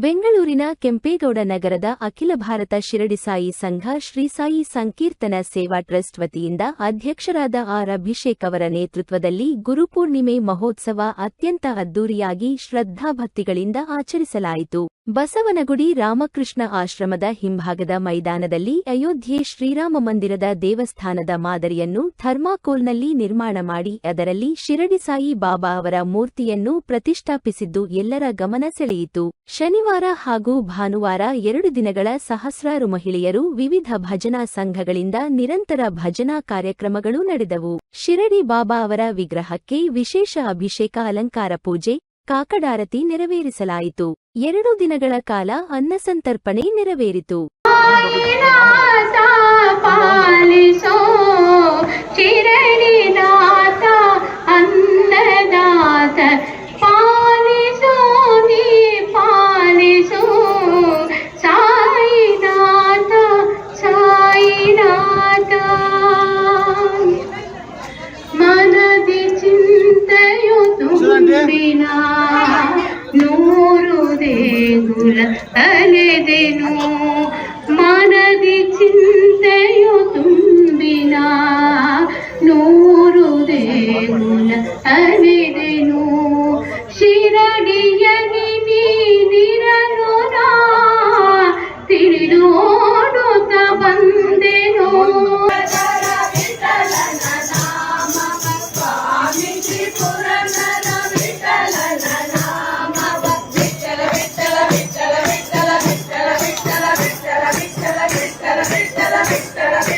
ಬೆಂಗಳೂರಿನ ಕೆಂಪೇಗೌಡ ನಗರದ ಅಖಿಲ ಭಾರತ ಶಿರಡಿ ಸಾಯಿ ಸಂಘ ಶ್ರೀ ಸಾಯಿ ಸಂಕೀರ್ತನ ಸೇವಾ ಟ್ರಸ್ಟ್ ವತಿಯಿಂದ ಅಧ್ಯಕ್ಷರಾದ ಆರ್ ಅಭಿಷೇಕ್ ಅವರ ನೇತೃತ್ವದಲ್ಲಿ ಗುರುಪೂರ್ಣಿಮೆ ಮಹೋತ್ಸವ ಅತ್ಯಂತ ಅದ್ದೂರಿಯಾಗಿ ಶ್ರದ್ಧಾಭಕ್ತಿಗಳಿಂದ ಆಚರಿಸಲಾಯಿತು. ಬಸವನಗುಡಿ ರಾಮಕೃಷ್ಣ ಆಶ್ರಮದ ಹಿಂಭಾಗದ ಮೈದಾನದಲ್ಲಿ ಅಯೋಧ್ಯೆ ಶ್ರೀರಾಮ ಮಂದಿರದ ದೇವಸ್ಥಾನದ ಮಾದರಿಯನ್ನು ಥರ್ಮಾಕೋಲ್ನಲ್ಲಿ ನಿರ್ಮಾಣ ಮಾಡಿ ಅದರಲ್ಲಿ ಶಿರಡಿ ಸಾಯಿ ಬಾಬಾ ಅವರ ಮೂರ್ತಿಯನ್ನು ಪ್ರತಿಷ್ಠಾಪಿಸಿದ್ದು ಎಲ್ಲರ ಗಮನ ಸೆಳೆಯಿತು. ಶನಿವಾರ ಹಾಗೂ ಭಾನುವಾರ ಎರಡು ದಿನಗಳ ಸಹಸ್ರಾರು ಮಹಿಳೆಯರು ವಿವಿಧ ಭಜನಾ ಸಂಘಗಳಿಂದ ನಿರಂತರ ಭಜನಾ ಕಾರ್ಯಕ್ರಮಗಳು ನಡೆದವು. ಶಿರಡಿ ಬಾಬಾ ಅವರ ವಿಗ್ರಹಕ್ಕೆ ವಿಶೇಷ ಅಭಿಷೇಕ ಅಲಂಕಾರ ಪೂಜೆ ಕಾಕಡಾರತಿ ನೆರವೇರಿಸಲಾಯಿತು. ಎರಡು ದಿನಗಳ ಕಾಲ ಅನ್ನಸಂತರ್ಪಣೆ ನೆರವೇರಿತು. ಮಿಥುಲ ಅಲೆದೆನು ಮನದಿ ಚಿಂತೆಯು ತುಂಬಿನ ನೂರು ದೇಗುಲ ಅಲೆದೆನು ಶಿರಡಿಯ ನೀರನು ತಿಳಿದೋಡುತ್ತ ಬಂದೆನು ಸ್ವಾಮಿ ಪುರನರ Gracias.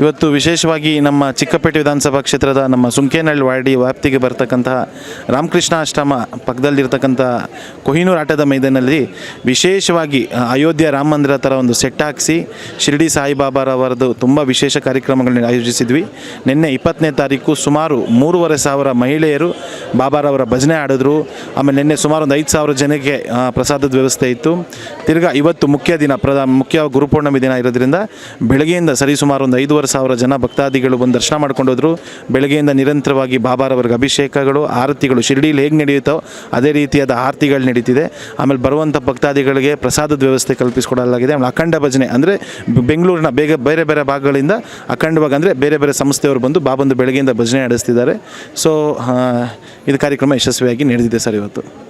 ಇವತ್ತು ವಿಶೇಷವಾಗಿ ನಮ್ಮ ಚಿಕ್ಕಪೇಟೆ ವಿಧಾನಸಭಾ ಕ್ಷೇತ್ರದ ನಮ್ಮ ಸುಂಕೇನಹಳ್ಳಿ ವಾರ್ಡಿ ವ್ಯಾಪ್ತಿಗೆ ಬರ್ತಕ್ಕಂತಹ ರಾಮಕೃಷ್ಣ ಆಶ್ರಮ ಪಕ್ಕದಲ್ಲಿರ್ತಕ್ಕಂಥ ಕೊಹಿನೂರು ಆಟದ ಮೈದಾನದಲ್ಲಿ ವಿಶೇಷವಾಗಿ ಅಯೋಧ್ಯೆ ರಾಮ ಮಂದಿರ ಥರ ಒಂದು ಸೆಟ್ ಹಾಕಿಸಿ ಶಿರ್ಡಿ ಸಾಯಿಬಾಬಾರವರದು ತುಂಬ ವಿಶೇಷ ಕಾರ್ಯಕ್ರಮಗಳನ್ನ ಆಯೋಜಿಸಿದ್ವಿ. ನಿನ್ನೆ ಇಪ್ಪತ್ತನೇ ತಾರೀಕು ಸುಮಾರು ಮೂರುವರೆ ಸಾವಿರ ಮಹಿಳೆಯರು ಬಾಬಾರವರ ಭಜನೆ ಆಡಿದ್ರು. ಆಮೇಲೆ ನಿನ್ನೆ ಸುಮಾರು ಒಂದು ಐದು ಸಾವಿರ ಜನಕ್ಕೆ ಪ್ರಸಾದದ ವ್ಯವಸ್ಥೆ ಇತ್ತು. ತಿರ್ಗಾ ಇವತ್ತು ಮುಖ್ಯ ದಿನ ಪ್ರದ ಮುಖ್ಯ ಗುರುಪೂರ್ಣಮಿ ದಿನ ಇರೋದ್ರಿಂದ ಬೆಳಗ್ಗೆಯಿಂದ ಸರಿಸುಮಾರು ಒಂದು ಐದೂವರೆ ಸಾವಿರ ಜನ ಭಕ್ತಾದಿಗಳು ಬಂದು ದರ್ಶನ ಮಾಡ್ಕೊಂಡು ಹೋದ್ರು. ಬೆಳಗ್ಗೆಯಿಂದ ನಿರಂತರವಾಗಿ ಬಾಬಾರವರಿಗೆ ಅಭಿಷೇಕಗಳು, ಆರತಿಗಳು, ಶಿರ್ಡಿಲಿ ಹೇಗೆ ನಡೆಯುತ್ತೋ ಅದೇ ರೀತಿಯಾದ ಆರತಿಗಳು ನಡೀತಿದೆ. ಆಮೇಲೆ ಬರುವಂಥ ಭಕ್ತಾದಿಗಳಿಗೆ ಪ್ರಸಾದದ ವ್ಯವಸ್ಥೆ ಕಲ್ಪಿಸಿಕೊಡಲಾಗಿದೆ. ಆಮೇಲೆ ಅಖಂಡ ಭಜನೆ ಅಂದರೆ ಬೆಂಗಳೂರಿನ ಬೇಗ, ಬೇರೆ ಬೇರೆ ಭಾಗಗಳಿಂದ ಅಖಂಡವಾಗಿ ಅಂದರೆ ಬೇರೆ ಬೇರೆ ಸಂಸ್ಥೆಯವರು ಬಂದು ಬಾಬಂದು ಬೆಳಗ್ಗೆಯಿಂದ ಭಜನೆ ನಡೆಸ್ತಿದ್ದಾರೆ. ಸೊ ಇದು ಕಾರ್ಯಕ್ರಮ ಯಶಸ್ವಿಯಾಗಿ ನಡೆದಿದೆ ಸರ್ ಇವತ್ತು.